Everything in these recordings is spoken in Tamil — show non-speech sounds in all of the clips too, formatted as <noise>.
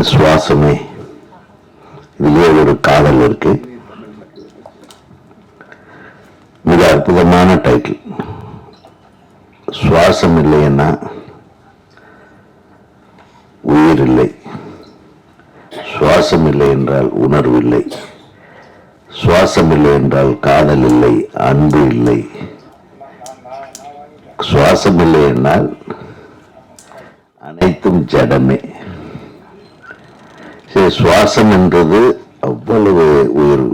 என் சுவாசமே. இதுலேயே ஒரு காதல் இருக்கு. மிக அற்புதமான டைட்டில் சுவாசம் இல்லைன்னா உயிர் இல்லை. சுவாசம் இல்லை என்றால் உணர்வு இல்லை. சுவாசம் இல்லை என்றால் காதல் இல்லை அன்பு இல்லை. சுவாசம் இல்லை என்றால் அனைத்தும் ஜடமே. சுவாசம் என்றது அவ்வளவு உயிர்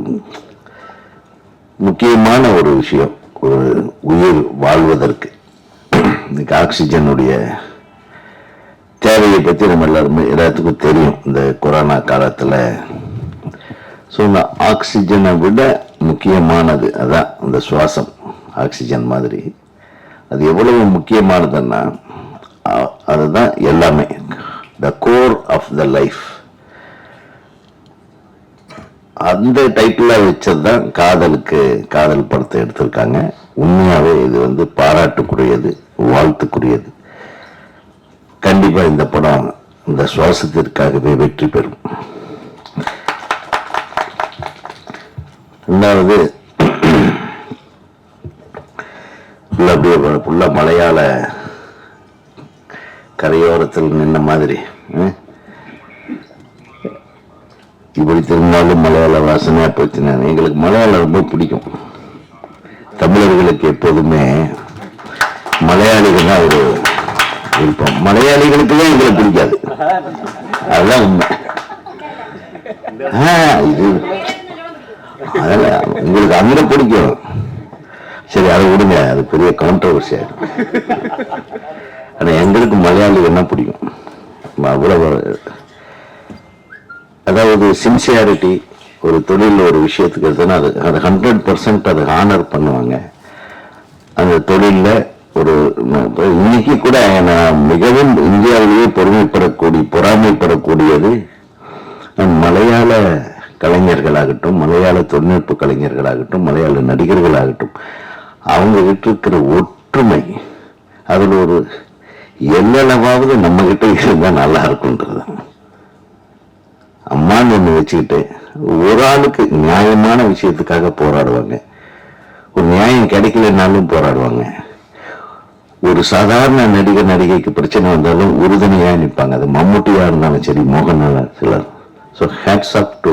முக்கியமான ஒரு விஷயம் ஒரு உயிர் வாழ்வதற்கு. இன்னைக்கு ஆக்சிஜனுடைய தேவையை பற்றி நம்ம எல்லாருமே எல்லாத்துக்கும் தெரியும். இந்த கொரோனா காலத்தில் ஸோ இந்த ஆக்சிஜனை விட முக்கியமானது அதான் இந்த சுவாசம் ஆக்சிஜன் மாதிரி. அது எவ்வளவு முக்கியமானதுன்னா அதுதான் எல்லாமே. The core of the life அந்த டைட்டில் வச்சது தான் காதலுக்கு காதல் படத்தை எடுத்திருக்காங்க. உண்மையாகவே இது வந்து பாராட்டுக்குரியது வாழ்த்துக்குரியது. கண்டிப்பாக இந்த படம் இந்த சுவாசத்திற்காகவே வெற்றி பெறும். ரெண்டாவது அப்படியே ஃபுல்லாக மலையாள கரையோரத்தில் நின்ன மாதிரி ம்? இப்படி திரும்பினாலும் மலையாள வாசனையாக போச்சு நான் எங்களுக்கு மலையாளம் ரொம்ப பிடிக்கும். தமிழர்களுக்கு எப்போதுமே மலையாளிகள் தான் ஒரு விருப்பம். மலையாளிகளுக்கு தான் பிடிக்காது. அதுதான் உண்மை. இது அதெல்லாம் உங்களுக்கு அங்கே பிடிக்கும். சரி அதை விடுங்க. அது பெரிய கான்ட்ரவர்சி ஆயிடும். ஆனால் எங்களுக்கு மலையாளி என்ன பிடிக்கும். அவ்வளோ அதாவது சின்சியாரிட்டி ஒரு தொழில் ஒரு விஷயத்துக்கு எடுத்தோன்னா அது அது ஹண்ட்ரட் பர்சன்ட் அதை ஹானர் பண்ணுவாங்க. அந்த தொழிலில் ஒரு இன்னைக்கு கூட நான் மிகவும் இந்தியாவிலேயே பெருமைப்படக்கூடிய பொறாமைப்படக்கூடியது மலையாள கலைஞர்களாகட்டும் மலையாள தொழில்நுட்ப கலைஞர்களாகட்டும் மலையாள நடிகர்களாகட்டும் அவங்க கிட்ட இருக்கிற ஒற்றுமை அதில் ஒரு எல்லளவாவது நம்மகிட்ட இருந்தால் நல்லா இருக்குன்றது அம்மான்னு ஒண்ணு வச்சுக்கிட்டு ஒரு ஆளுக்கு நியாயமான விஷயத்துக்காக போராடுவாங்க. ஒரு நியாயம் கிடைக்கலனாலும் போராடுவாங்க. ஒரு சாதாரண நடிகர் நடிகைக்கு பிரச்சனை வந்தாலும் உறுதுணையாக நிற்பாங்க அது மம்முட்டியாக இருந்தாலும் சரி மோகனால சிலர். ஸோ ஹேட்ஸ் அப் டு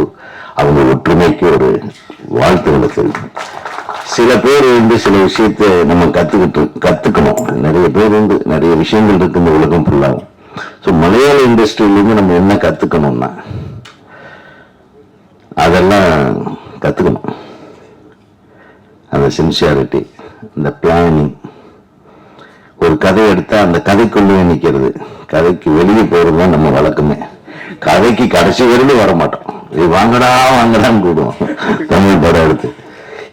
அவங்க ஒற்றுமைக்கு ஒரு வாழ்த்துக்களை தெரியும் சில பேர் வந்து சில விஷயத்தை நம்ம கத்துக்கிட்டு கத்துக்கணும். நிறைய பேர் வந்து நிறைய விஷயங்கள் இருக்கு இந்த உலகம் ஃபுல்லாகும் ஸோ மலையாள இண்டஸ்ட்ரியிலேருந்து நம்ம என்ன கத்துக்கணும்னா அதெல்லாம் கத்துக்கணும். அந்த சின்சியாரிட்டி அந்த பிளானிங் ஒரு கதை எடுத்தா அந்த கதைக்குள்ளேயே நிற்கிறது கதைக்கு வெளியே போகிறது தான் நம்ம வழக்கமே. கதைக்கு கடைசி வரையிலும் வர மாட்டோம் இது வாங்கடா வாங்கடான்னு கூடுவோம் தமிழ் படம் எடுத்து.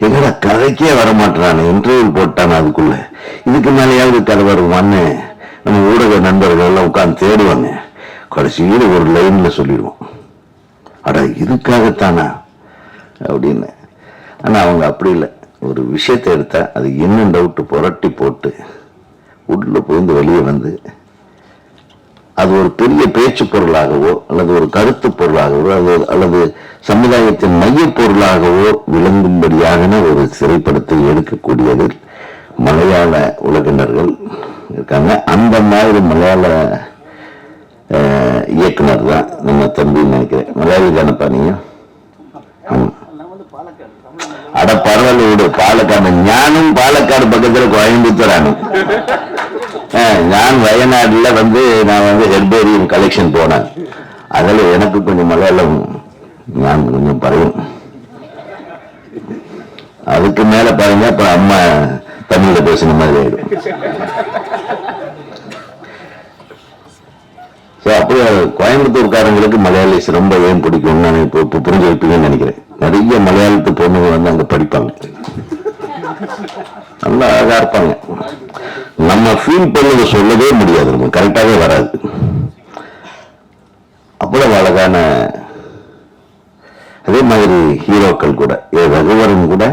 எங்கடா கதைக்கே வர மாட்டேறானே இன்டர்வியூ போட்டான் அதுக்குள்ள. இதுக்கு மேலேயாவது கதை வருவான்னு நம்ம ஊடக நண்பர்கள் எல்லாம் உட்காந்து தேடுவாங்க. கடைசியில் ஒரு லைன்ல சொல்லிடுவோம். அட இதுக்காகத்தானா? அப்படின்னு. ஆனால் அவங்க அப்படி இல்லை. ஒரு விஷயத்தை எடுத்தால் அது இன்னும் டவுட்டு புரட்டி போட்டு உள்ளே புகுந்து வெளியே வந்து அது ஒரு பெரிய பேச்சு பொருளாகவோ அல்லது ஒரு கருத்து பொருளாகவோ அல்லது அல்லது சமுதாயத்தின் மைய பொருளாகவோ விளங்கும்படியான ஒரு திரைப்படத்தை எடுக்கக்கூடியதில் மலையாள உலகினர்கள் இருக்காங்க. அந்த மாதிரி மலையாள இயக்குனர் தான் நம்ம தம்பின்னு நினைக்கிறேன். மலையாளி தானப்பா நீங்க அட பரவாயில்ல விடு. பாலக்காடு. ஞானும் பாலக்காடு பக்கத்துல கோயம்புத்தூரானு. நான் வயநாடுல வந்து நான் வந்து ஹெர்பேரியம் கலெக்ஷன் போனேன். அதில் எனக்கு கொஞ்சம் மலையாளம் நான் கொஞ்சம் பறையும் அதுக்கு மேல பாருங்க அப்புறம் அம்மா தமிழ்ல பேசுன மாதிரி ஆயிடும். ஸோ அப்படியே கோயம்புத்தூர்காரங்களுக்கு மலையாளிஸ் ரொம்ப ஏன் பிடிக்கும்னு நான் இப்போ இப்போ புரிஞ்சு வைப்பீங்கன்னு நினைக்கிறேன். நிறைய மலையாளத்து பொண்ணுங்க வந்து அங்கே படிப்பாங்க. நல்லா அழகா இருப்பாங்க. நம்ம ஃபீல் பண்ணதை சொல்லவே முடியாது. நம்ம கரெக்டாகவே வராது. அவ்வளவு அழகான அதே மாதிரி ஹீரோக்கள் கூட. ஏ ரகுவரன் கூட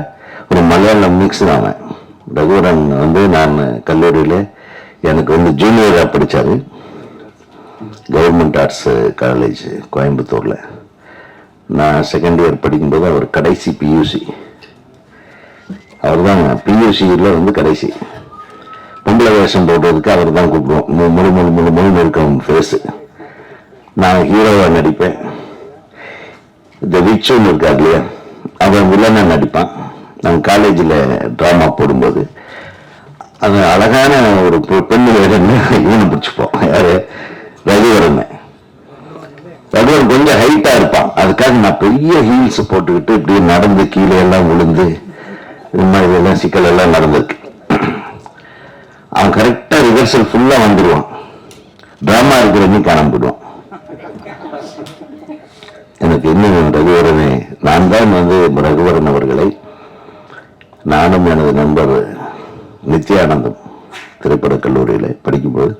ஒரு மலையாளம் மிக்ஸ் தான் அவன். ரகுவரன் வந்து நான் கல்லூரியில எனக்கு வந்து ஜூனியரா படித்தாரு கவர்மெண்ட் ஆர்ட்ஸ் காலேஜ் கோயம்புத்தூரில் நான் செகண்ட் இயர் படிக்கும்போது அவர் கடைசி பியூசி அவர் தான் பியூசியில் வந்து கடைசி. பொம்பளை வேஷம் போடுறதுக்கு அவர் தான் கூப்பிடுவோம் முழு முழு முழு முழு இருக்கும் ஃபேஸு நான் ஹீரோவாக நடிப்பேன். இந்த விச்சுன்னு இருக்கார் இல்லையா? அவன் வில்லனாக நடிப்பான். நான் காலேஜில் ட்ராமா போடும்போது. அது அழகான ஒரு பெ- பெண் வேடன்னு <laughs> இவனை பிடிச்சிப்போம். யார்? ரகுவரன் ரகுவரன் கொஞ்சம் ஹைட்டா இருப்பான். அதுக்காக நான் பெரிய ஹீல்ஸ் போட்டுக்கிட்டு இப்படி நடந்து கீழே எல்லாம் விழுந்து இது மாதிரி எல்லாம் சிக்கல் எல்லாம் நடந்திருக்கு. அவன் கரெக்டா ரிஹர்சல் ஃபுல்லா வந்துடுவான் ட்ராமா இருக்கிறவங்க காணாம போயிடுவான். எனக்கு இன்னும் ரகுவரனே? நான் தான் வந்து ரகுவரன் அவர்களை நானும் எனது நண்பர் நித்யானந்தம். திரைப்படக் கல்லூரியில் படிக்கும்போது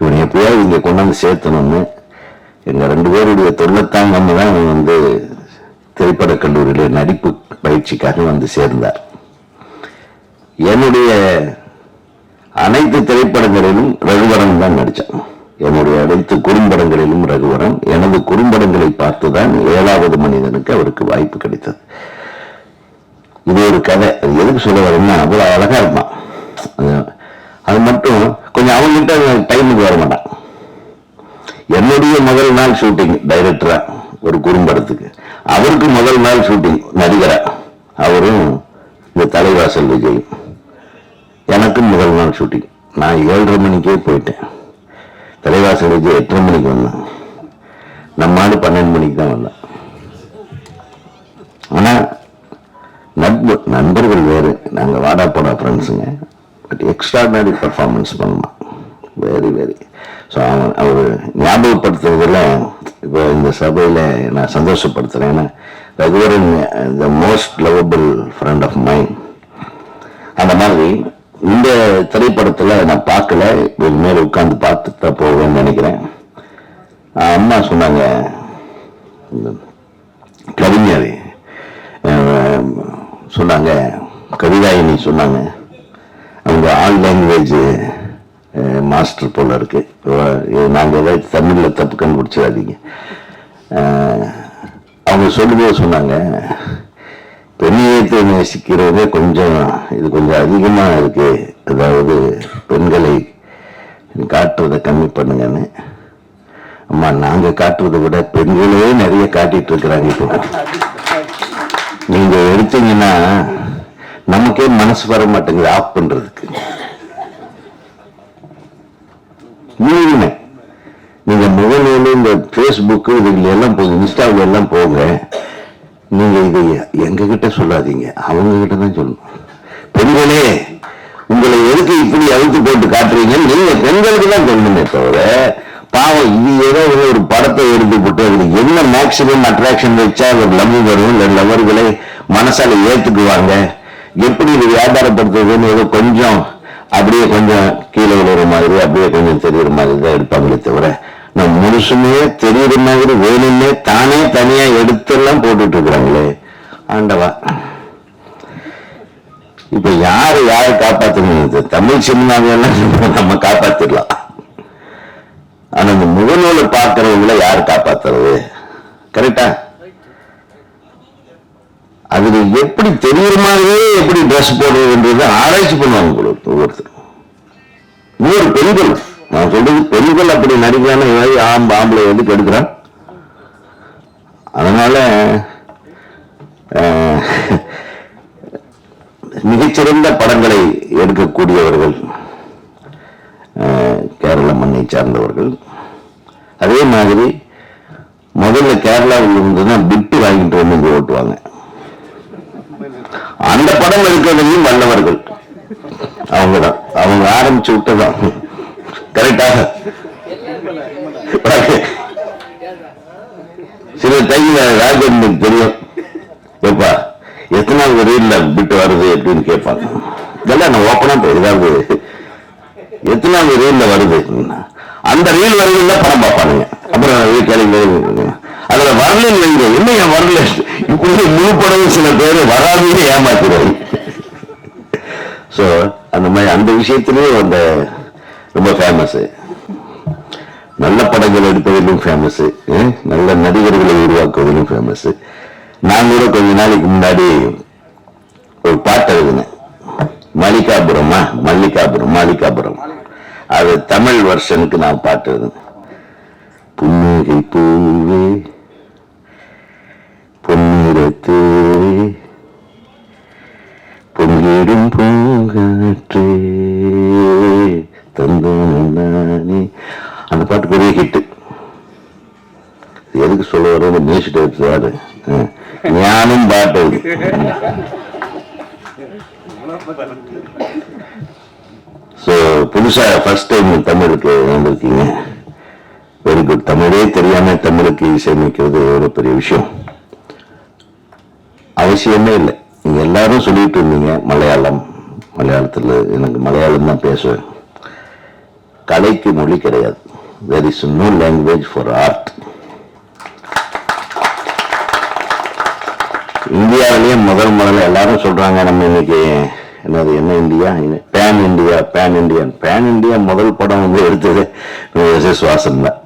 இவனை எப்படியாவது இங்கே கொண்டாந்து சேர்த்தணும்னு எங்கள் ரெண்டு பேருடைய தொழிலத்தாங்கன்னு தான் இவன் வந்து திரைப்படக் கல்லூரியில் நடிப்பு பயிற்சிக்காக வந்து சேர்ந்தார். என்னுடைய அனைத்து திரைப்படங்களிலும் ரகுவரன் தான் நடித்தான் என்னுடைய அனைத்து குறும்படங்களிலும் ரகுவரன் எனது குறும்படங்களை பார்த்துதான் ஏழாவது மனிதனுக்கு அவருக்கு வாய்ப்பு கிடைத்தது. இது ஒரு கதை. அது எதுக்கு சொல்ல வரேன்னா அவ்வளோ அழகா இருப்பான். அது- மட்டும் கொஞ்சம் அவங்ககிட்ட டைமுக்கு வர மாட்டான். என்னுடைய முதல் நாள் ஷூட்டிங் டைரக்டரா ஒரு குறும்படத்துக்கு. அவருக்கு முதல் நாள் ஷூட்டிங் நடிகரா. அவரும் இந்த தலைவாசல் விஜய். எனக்கும் முதல் நாள் ஷூட்டிங் நான் ஏழரை மணிக்கே போயிட்டேன். தலைவாசல் விஜய் எட்டரை மணிக்கு வந்தான். நம்ம ஆளு பன்னெண்டு மணிக்கு தான் வந்தான். ஆனால் நட்பு நண்பர்கள் வேறு. நாங்கள் வாடா போடா ஃப்ரெண்ட்ஸுங்க பட் எக்ஸ்ட்ராடினரி பர்ஃபார்மன்ஸ் பண்ணலாம் வெரி வெரி ஸோ அவன் அவர் ஞாபகப்படுத்துறதுல இப்போ இந்த சபையில் நான் சந்தோஷப்படுத்துகிறேன் ஏன்னா Raghuvaran the most lovable friend of mind அந்த மாதிரி இந்த திரைப்படத்தில் நான் பார்க்கல. இனிமேல் உட்காந்து பார்த்து தான் போவேன்னு நினைக்கிறேன். அம்மா சொன்னாங்க கவிஞர் சொன்னாங்க கவிதாயினி சொன்னாங்க அவங்க லாங்குவேஜ் மாஸ்டர் போல இருக்குது நாங்கள் நாங்க ஏதாவது தப்பு கண்டுபிடிச்சிடாதீங்க. அவங்க சொல்லும்போது சொன்னாங்க. பெண்ணியத்தை நேசிக்கிறதே கொஞ்சம் இது கொஞ்சம் அதிகமாக இருக்கு. அதாவது பெண்களை காட்டுறதை கம்மி பண்ணுங்கன்னு. அம்மா நாங்கள் காட்டுறதை விட பெண்களே நிறைய காட்டிகிட்டு இருக்கிறாங்க இப்போ. நீங்கள் எடுத்தீங்கன்னா நமக்கே மனசு வர மாட்டேங்குது ஆஃப் பண்றதுக்கு. உண்மை. நீங்க முகநூல் இந்த ஃபேஸ்புக் இதுல எல்லாம் போங்க இன்ஸ்டாவில் எல்லாம் போங்க. நீங்க இதை எங்க கிட்ட சொல்லாதீங்க அவங்க கிட்ட தான் சொல்லணும். பெண்களே உங்களை எதுக்கு இப்படி அழுத்து போட்டு காட்டுறீங்கன்னு நீங்க பெண்களுக்கு தான் சொல்லணுமே தவிர பாவம் இது ஏதோ ஒரு படத்தை எடுத்து போட்டு அதுக்கு என்ன மேக்சிமம் அட்ராக்ஷன் வச்சா ஒரு லவ் வரும் இல்லை லவர்களை மனசால ஏத்துக்குவாங்க? எப்படி இது வியாபாரப்படுத்துறதுன்னு ஏதோ கொஞ்சம் அப்படியே கொஞ்சம் கீழே விழுற மாதிரி அப்படியே கொஞ்சம் தெரியுற மாதிரி தான் எடுப்பாங்களே தவிர நம்ம முழுசுமே தெரியுற மாதிரி வேணுமே தானே தனியா எடுத்தெல்லாம் போட்டுட்டு இருக்கிறாங்களே ஆண்டவா இப்ப யாரு யாரை காப்பாத்தணும்? தமிழ் சினிமாவெல்லாம் நம்ம காப்பாத்திடலாம். ஆனா இந்த முகநூலை பார்க்கறவங்கள யார் காப்பாத்துறது? கரெக்டா அதுக்கு எப்படி தெரியுற மாதிரியே எப்படி ட்ரெஸ் போடுறதுன்றது ஆராய்ச்சி பண்ணுவாங்க போல இருக்கு ஒவ்வொருத்தர் இன்னொரு பெண்கள். நான் சொல்றது பெண்கள் அப்படி நடிக்கிறான ஆம்பு ஆம்பளை வந்து கெடுக்கிறான். அதனால மிகச்சிறந்த படங்களை எடுக்கக்கூடியவர்கள் கேரள மண்ணை சார்ந்தவர்கள். அதே மாதிரி முதல்ல கேரளாவில் இருந்து தான் பிட்டு வாங்கிட்டு வந்து ஓட்டுவாங்க. அந்த படம் எடுக்கிறதையும் வல்லவர்கள். அவங்கதான். அவங்க ஆரம்பிச்சு விட்டதான் கரெக்டாக சில டைம்ல ராஜேந்திரன் தெரியும். எப்பா எத்தனாவது ரீல்ல விட்டு வருது அப்படின்னு கேட்பாங்க. இதெல்லாம் நான் ஓப்பனா ஏதாவது எத்தனாவது ரீல்ல வருது அந்த ரீல் வருதுன்னா படம் பார்ப்பானுங்க. அப்புறம் இது கேளுங்க அதுல வரலன்னு வைங்க. என்ன ஏன் வரல? இப்படி முழு படமும் சில பேர் வராமையே ஏமாத்துறாரு ஸோ அந்த மாதிரி அந்த விஷயத்திலேயே அந்த ரொம்ப ஃபேமஸ் நல்ல படங்கள் எடுப்பதிலும் ஃபேமஸ் நல்ல நடிகர்களை உருவாக்குவதிலும் ஃபேமஸ் நான் கூட கொஞ்ச நாளைக்கு முன்னாடி ஒரு பாட்டு எழுதினேன். மல்லிகாபுரமா? மல்லிகாபுரம் மாலிகாபுரம் அது தமிழ் வெர்ஷனுக்கு நான் பாட்டு புன்னகை பூவே பொன்னிறத்தே பொங்கிடும் பூங்காற்றே தந்தானே அந்த பாட்டு பெரிய ஹிட்டு எதுக்கு சொல்ல வர மியூசிக் எடுத்துவாரு ஞானும் பாட்டு புதுசாக ஃபர்ஸ்ட் டைம் தமிழுக்கு வந்திருக்கீங்க. வெரி குட் தமிழே தெரியாமல் தமிழுக்கு இசையமைக்கிறது ஒரு பெரிய விஷயம். அவசியமே இல்லை. நீங்கள் எல்லாரும் சொல்லிட்டு இருந்தீங்க மலையாளம். மலையாளத்தில் எனக்கு மலையாளம் தான் பேசுவேன். கலைக்கு மொழி கிடையாது. There is no language for art இந்தியாவிலேயே முதல் முதல்ல எல்லாரும் சொல்கிறாங்க நம்ம இன்னைக்கு என்னது என்ன India? Pan India pan Indian pan India முதல் படம் வந்து எடுத்தது எஸ் எஸ் வாசன் தான்.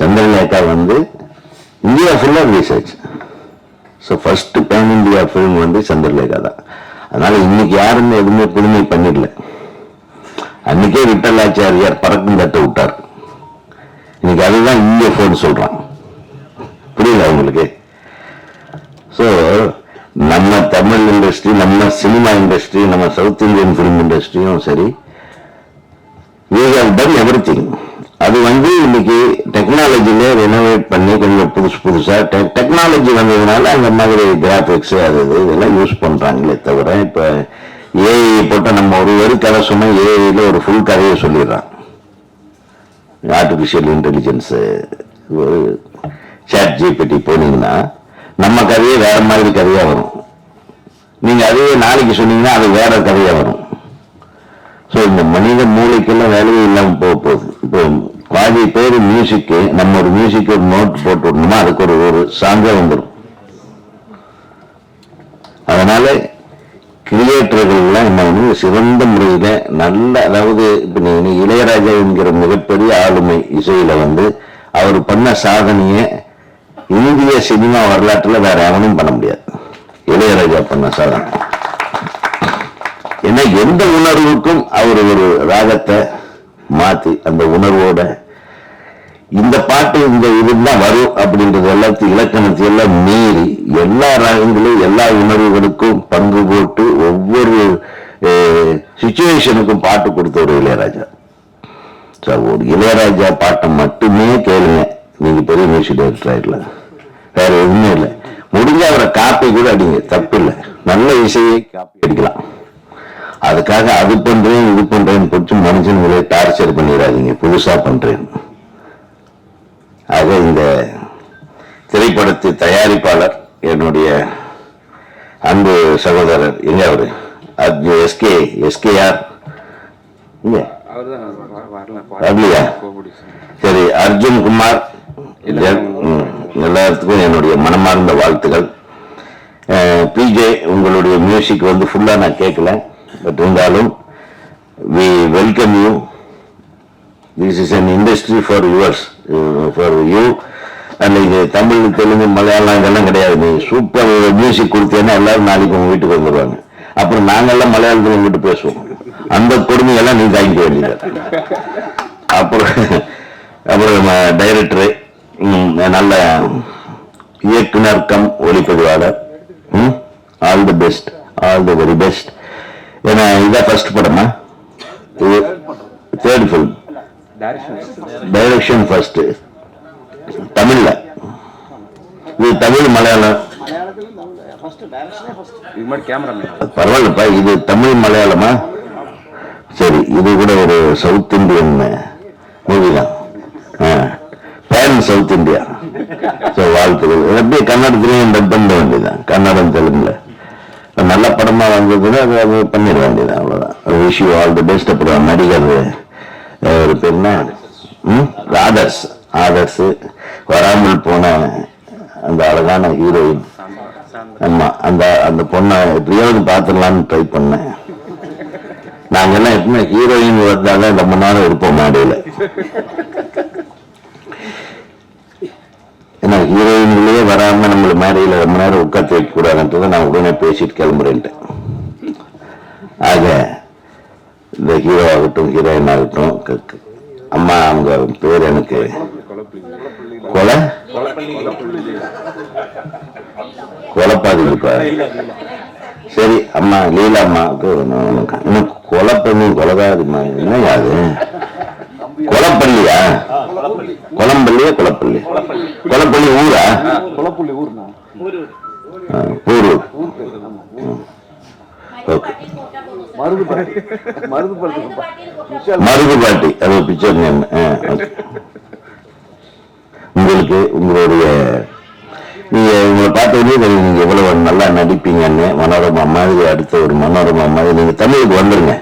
சந்திரலேகா வந்து இந்தியா ஃபுல்லாக research so first pan India film வந்து சந்திரலேகா தான். அதனால இன்னைக்கு யாருமே எதுவுமே புதுமை பண்ணிடல. அன்னைக்கே விட்டலாச்சாரியார் பறக்கும் தட்டு விட்டார். இன்னைக்கு அதுதான் இந்திய ஃபோன் சொல்றான். புரியல உங்களுக்கு? ஸோ நம்ம தமிழ் இண்டஸ்ட்ரி நம்ம சினிமா இண்டஸ்ட்ரி நம்ம சவுத் இந்தியன் ஃபிலிம் இண்டஸ்ட்ரியும் சரி we have done அது வந்து இன்னைக்கு டெக்னாலஜியில ரெனோவேட் பண்ணி கொஞ்சம் புதுசு புதுசா டெக்னாலஜி வந்ததுனால அந்த மாதிரி கிராபிக்ஸ் அது இது இதெல்லாம் யூஸ் பண்றாங்களே தவிர இப்ப ஏஐ போட்ட நம்ம ஒரு ஒரு கதை சொன்னா ஏஐல ஒரு ஃபுல் கதையை சொல்லிடுறான். ஆர்டிபிஷியல் இன்டெலிஜென்ஸ் ஒரு சேட் ஜிபிடி போனீங்கன்னா நம்ம கதையே வேற மாதிரி கதையா வரும். நீங்க அதையே நாளைக்கு சொன்னீங்கன்னா அது வேற கதையா வரும். ஸோ இந்த மனித மூளைக்கெல்லாம் வேலையே இல்லாமல் போக போகுது. இப்போ பாதி பேர் மியூசிக்கு நம்ம ஒரு மியூசிக் ஒரு நோட் போட்டு விடணுமா? அதுக்கு ஒரு ஒரு சாங்கே வந்துடும் அதனால கிரியேட்டர்கள்லாம் என்ன வந்து சிறந்த முறையில் நல்ல அதாவது இப்போ நீங்கள் இளையராஜா என்கிற மிகப்பெரிய ஆளுமை இசையில வந்து அவர் பண்ண சாதனையை இந்திய சினிமா வரலாற்றில் வேற எவனும் பண்ண முடியாது. இளையராஜா பண்ண சாதனை. ஏன்னா எந்த உணர்வுக்கும் அவர் ஒரு ராகத்தை மாத்தி அந்த உணர்வோட இந்த பாட்டு இந்த இதுதான் வரும் அப்படின்றது எல்லாத்தையும் இலக்கணத்தை எல்லாம் மீறி எல்லா ராகங்களும் எல்லா உணர்வுகளுக்கும் பங்கு போட்டு ஒவ்வொரு சுச்சுவேஷனுக்கும் பாட்டு கொடுத்த ஒரு இளையராஜா. சார் ஒரு இளையராஜா பாட்டை மட்டுமே கேளுங்க. நீங்க பெரிய மியூசிக் டைரக்டர் ஆயிடலாம் வேற எதுவுமே இல்லை. முடிஞ்ச அவரை காப்பி கூட அடிங்க. தப்பு இல்லை. நல்ல இசையை காப்பி அடிக்கலாம். அதுக்காக அது பண்றேன் இது பண்றேன்னு பிடிச்சி மனுஷனுங்களே டார்ச்சர் பண்ணிடாதீங்க. புதுசா பண்றேன். ஆக இந்த திரைப்படத்து தயாரிப்பாளர் என்னுடைய அன்பு சகோதரர் எங்க அவரு? அது எஸ்கே எஸ்கேஆர் வரல வரலையா? சார். அர்ஜுன் குமார் எல்லாத்துக்கும் என்னுடைய மனமார்ந்த வாழ்த்துகள். பிஜே உங்களுடைய மியூசிக் வந்து ஃபுல்லாக நான் கேட்கல பட் இருந்தாலும் we welcome you this is an industry for yours for you and இது தமிழ் தெலுங்கு மலையாளம் இதெல்லாம் கிடையாது. நீ சூப்பர் மியூசிக் கொடுத்தேன்னா எல்லாரும் நாளைக்கு உங்கள் வீட்டுக்கு வந்துடுவாங்க அப்புறம் நாங்கள்லாம் மலையாளத்தில் உங்ககிட்ட பேசுவோம். அந்த கொடுமையெல்லாம் நீ தாங்கிக்க வேண்டியது அப்புறம் அப்புறம் டைரக்டரு நல்ல இயக்குனர் கம் ஒளிப்பதிவாளர் all the best all the very best ஏன்னா இதான் ஃபர்ஸ்ட் படமா? தேர்ட் ஃபிலிம் டைரக்ஷன் ஃபர்ஸ்ட் தமிழ்ல. இது தமிழ் மலையாளம். பரவாயில்லப்பா இது தமிழ் மலையாளமா? சரி இது கூட ஒரு சவுத் இந்தியன் மூவி தான். பேன் சவுத் இந்தியா ஸோ வாழ்த்துக்கள். அப்படியே கன்னடத்துலையும் டப் பண்ண வேண்டியதான் கன்னடம் தெலுங்குல. நல்ல படமா வந்ததுன்னா அது அது பண்ணிட வேண்டியதான் அவ்வளோதான் wish you all the best அப்புறம் நடிகர் ஒரு பேர் ஆதர்ஸ் ஆதர்ஸ் வராமல் போன அந்த அழகான ஹீரோயின் ஆமா அந்த அந்த பொண்ணை எப்படியாவது பார்த்துடலான்னு ட்ரை பண்ணேன். நாங்கெல்லாம் எப்பவுமே ஹீரோயின் வந்தாலும் ரொம்ப நேரம் இருப்போம் மேடையில ஏன்னா ஹீரோயின்களே வராம நம்மள ரொம்ப நேரம் உட்காந்து வைக்க கூடாதுன்றதை நான் உடனே பேசிட்டு கிளம்புறேன்ட்டு. ஆக இந்த ஹீரோ ஆகட்டும் ஹீரோயின் ஆகட்டும் அம்மா அவங்க பேர் எனக்கு கொலை? கொலைப்பாதிப்பா சரி அம்மா லீலா அம்மாவுக்கு இன்னும் கொலை பண்ணி கொலகாதுமா என்ன அது? குளப்பள்ளியா? குளம்பள்ளியா குளப்பள்ளி? குளப்பள்ளி ஊரா? குளப்புள்ளி ஊர்னா ஊரு. ஓகே. மருதுபாட்டி அது பிக்சர் நேம். உங்களுக்கு உங்களுடைய நீங்க உங்களை பார்த்ததுலேயே தெரியும் நீங்க எவ்வளவு நல்லா நடிப்பீங்கன்னு. மனோரமா மாதிரி அடுத்த ஒரு மனோரமா மாதிரி. நீங்க தமிழுக்கு வந்துருங்க.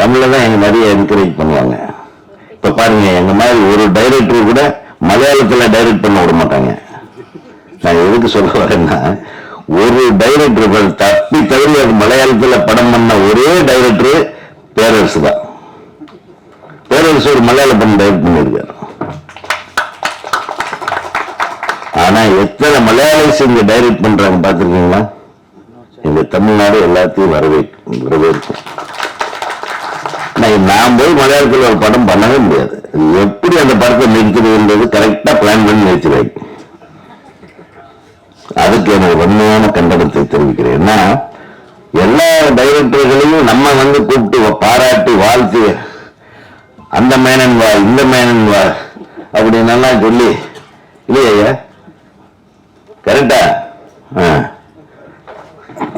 தமிழ்ல தான் எங்க நிறைய என்கரேஜ் பண்ணுவாங்க. பாருங்க எங்க மாதிரி ஒரு டைரக்டர் கூட மலையாளத்துல டைரக்ட் பண்ண விட மாட்டாங்க. நான் எதுக்கு சொல்ல வரேன்னா ஒரு டைரக்டர் தப்பி தவறி அது மலையாளத்துல படம் பண்ண ஒரே டைரக்டர் பேரரசு தான். பேரரசு ஒரு மலையாள படம் டைரக்ட் பண்ணியிருக்காரு. ஆனா எத்தனை மலையாளிஸ் இங்க டைரக்ட் பண்றாங்க பாத்திருக்கீங்களா? இந்த தமிழ்நாடு எல்லாத்தையும் வரவேற்கும் வரவேற்கும். நான் நான் போய் மலையாளத்தில் ஒரு படம் பண்ணவே முடியாது. எப்படி அந்த படத்தை நிறுத்துறதுன்றது கரெக்டா பிளான் பண்ணி நிறுத்திடுவாங்க அதுக்கு எனக்கு உண்மையான கண்டனத்தை தெரிவிக்கிறேன். ஏன்னா எல்லா டைரக்டர்களையும் நம்ம வந்து கூப்பிட்டு பாராட்டி வாழ்த்து அந்த மேனன் வா இந்த மேனன் வா அப்படின்னெல்லாம் சொல்லி இல்லையா கரெக்டா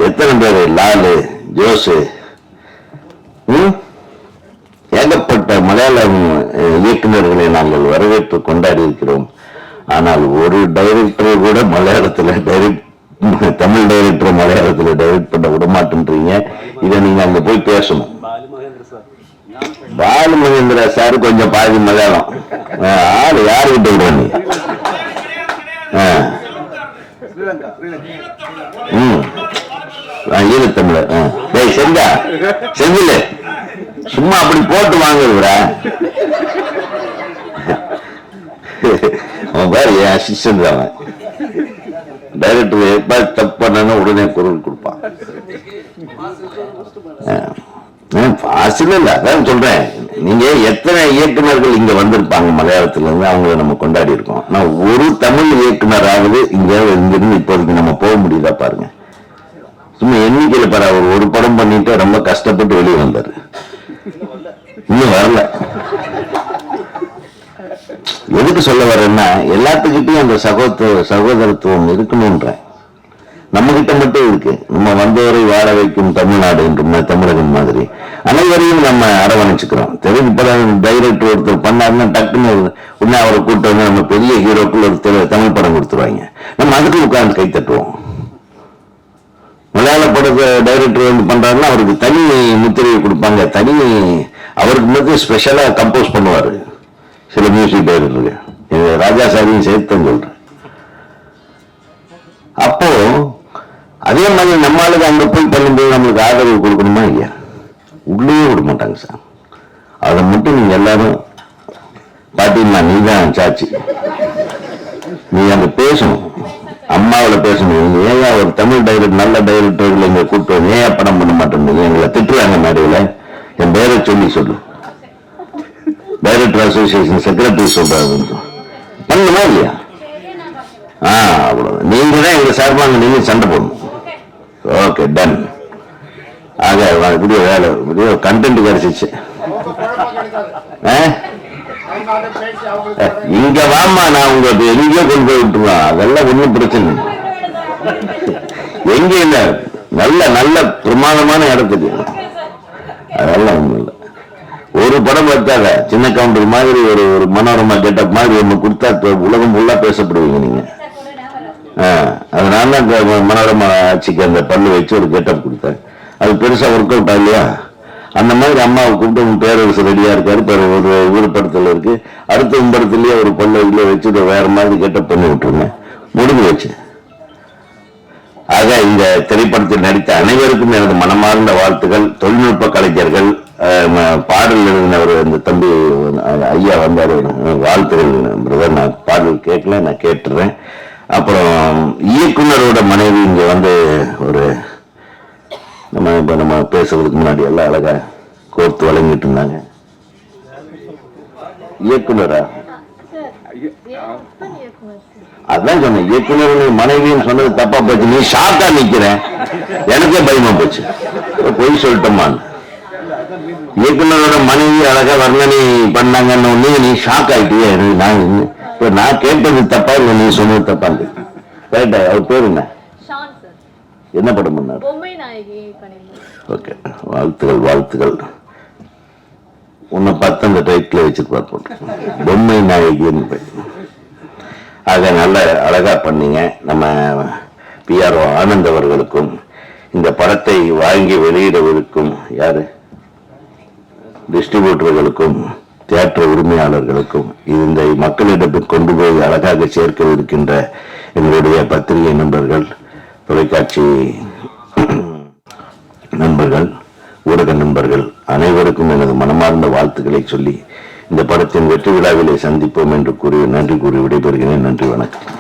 எத்தனை பேர்? லாலு ஜோஸு ம்? ஏகப்பட்ட மலையாளம் இயக்குநர்களை நாங்கள் வரவேற்று கொண்டாடி இருக்கிறோம் ஆனால் ஒரு டைரக்டர் கூட மலையாளத்தில் டைரக்ட் தமிழ் டைரக்டர் மலையாளத்தில் டைரக்ட் பண்ண விட மாட்டேன்றீங்க இதை நீங்கள் அங்கே போய் பேசணும். பாலு மகேந்திரா சார் கொஞ்சம் பாதி மலையாளம். ஆள் யார் யாருக்கிட்ட விடுற நீ? ஆ. ம். ஈழத்தமிழர் ஆ. டேய் சும்மா அப்படி போட்டு வாங்குறா அவன் பாரு என் அசிஸ்டன்ட் அவன். டைரக்டர் எப்ப தப்பு பண்ணா உடனே குரல் கொடுப்பான். ஃபாசில் இல்லை. அதான் சொல்றேன். நீங்க எத்தனை இயக்குநர்கள் இங்க வந்திருப்பாங்க மலையாளத்துல இருந்து? அவங்கள நம்ம கொண்டாடி இருக்கோம். நான் ஒரு தமிழ் இயக்குனராவது இங்க இங்கிருந்து இப்போதைக்கு நம்ம போக முடியுதா பாருங்க. சும்மா எண்ணிக்கையில் பாரு அவர் ஒரு படம் பண்ணிட்டு ரொம்ப கஷ்டப்பட்டு வெளியே வந்தாரு. இன்னும் வரல. எதுக்கு சொல்ல வரேன்னா எல்லாத்துக்கிட்டையும் அந்த சகோதர சகோதரத்துவம் இருக்கணும்ன்றேன் நம்ம கிட்ட மட்டும் இருக்கு. நம்ம வந்தவரை வாழ வைக்கும் தமிழ்நாடு என்று தமிழகம் மாதிரி. அனைவரையும் நம்ம அரவணைச்சுக்கிறோம். தெலுங்கு படம் டைரக்டர் ஒருத்தர் பண்ணாருன்னா டக்குன்னு உடனே அவரை கூட்ட வந்து நம்ம பெரிய ஹீரோக்குள்ள ஒரு தமிழ் படம் கொடுத்துருவாங்க. நம்ம அதுக்கு உட்கார்ந்து கை தட்டுவோம். மலையாள படத்தை டைரக்டர் வந்து பண்றாருன்னா அவருக்கு தனி முத்திரையை கொடுப்பாங்க. தனி அவருக்கு மட்டும் ஸ்பெஷலாக கம்போஸ் பண்ணுவார். சில மியூசிக் டைரக்டருக்கு. ராஜா சாரியும் சேர்த்து சொல்கிறேன் அப்போ அதே மாதிரி நம்ம ஆளுங்க அங்க போய் பண்ணும்போது நம்மளுக்கு ஆதரவு கொடுக்கணுமா இல்லையா? உள்ளே விட மாட்டாங்க சார். அதை மட்டும் நீங்கள் எல்லாரும் பாத்தீங்கன்னா நீ தான் சாச்சு நீ அந்த பேசணும். அம்மாவில் பேசணும். ஏன் ஒரு தமிழ் டைரக்டர் நல்ல டைரக்டர்களை இங்கே கூப்பிட்டு ஏன் படம் பண்ண மாட்டேன் எங்களை திட்டுறாங்க மேடையில? என் பேரை சொல்லி சொல்லு. டைரக்டர் அசோசியேஷன் செக்ரட்டரி சொல்றாரு பண்ணுமா இல்லையா? ஆ அவ்வளவு நீங்க தான் எங்க சார்பாங்க நீங்க சண்டை போடணும். ஓகே டன் ஆக புதிய வேலை இப்படியே கண்டென்ட் கிடைச்சிச்சு. ஆ? இங்க வாமா நான் உங்களுக்கு எங்கேயோ கொண்டு போய் விட்டுருவேன் அதெல்லாம் ஒண்ணும் பிரச்சனை இல்லை. எங்க இல்லை நல்ல நல்ல பிரமாதமான இடத்துக்கு. அதெல்லாம் ஒன்றும் இல்லை. ஒரு படம் பார்த்தால சின்ன கவுண்டர் மாதிரி ஒரு ஒரு மனோரமா கெட்டப் மாதிரி ஒன்று கொடுத்தா உலகம் ஃபுல்லாக பேசப்படுவீங்க நீங்கள் ஆ, அதனால அந்த மனோரமா ஆட்சிக்கு அந்த பல்லு வச்சு ஒரு கெட்டப் கொடுத்தேன். அது பெருசாக ஒர்க் அவுட் ஆகலையா அந்த மாதிரி அம்மாவை கூப்பிட்டு உங்க பேரரசு ரெடியாக இருக்காரு. பேர் ஒரு ஊர் படத்தில் இருக்குது அடுத்த படத்துலேயே ஒரு பல்லு வச்சு வேறு மாதிரி கெட்டப் பண்ணி விட்டுருங்க. முடிஞ்சு வச்சு ஆக இந்த திரைப்படத்தில் நடித்த அனைவருக்கும் எனது மனமார்ந்த வாழ்த்துக்கள் தொழில்நுட்ப கலைஞர்கள் பாடல் எழுதினவர் இந்த தம்பி ஐயா வந்தார். வாழ்த்துகள் பிரதர் நான் பாடல் கேட்கல நான் கேட்டுறேன். அப்புறம் இயக்குனரோட மனைவி இங்க வந்து ஒரு நம்ம இப்ப நம்ம பேசுறதுக்கு முன்னாடி எல்லாம் அழகா கோர்த்து வழங்கிட்டு இருந்தாங்க. இயக்குனரா? அதான் சொன்னேன் இயக்குனர் மனைவின்னு சொன்னது தப்பா போச்சு. நீ ஷாக்கா நிக்கிறேன். எனக்கே பயமா போச்சு. பொய் சொல்லிட்டோமான்னு. இயக்குனரோட மனைவி அழகா வர்ணனை பண்ணாங்கன்னு உடனே நீ ஷாக் ஆயிட்டியே. எனக்கு நான் இப்ப நான் கேட்டது தப்பா இல்ல நீ சொன்னது தப்பா ரைட்டா அவர் பேர் என்ன? என்ன படம் பண்ணார்? ஓகே. வாழ்த்துகள் வாழ்த்துகள் உன்னை பார்த்து அந்த டைட்டில் வச்சிருப்பார் பொம்மை நாயகின்னு பேர். ஆக நல்ல அழகாக பண்ணீங்க. நம்ம பிஆர்ஓ ஆனந்த் அவர்களுக்கும் இந்த படத்தை வாங்கி வெளியிடவிருக்கும் யார்? டிஸ்ட்ரிபியூட்டர்களுக்கும் தியேட்டர் உரிமையாளர்களுக்கும் இந்த மக்களிடம் கொண்டு போய் அழகாக சேர்க்க இருக்கின்ற எங்களுடைய பத்திரிகை நண்பர்கள் தொலைக்காட்சி நண்பர்கள் ஊடக நண்பர்கள் அனைவருக்கும் எனது மனமார்ந்த வாழ்த்துக்களை சொல்லி இந்த படத்தின் வெற்றி விழாவிலே சந்திப்போம் என்று கூறி நன்றி கூறி விடைபெறுகிறேன். நன்றி வணக்கம்.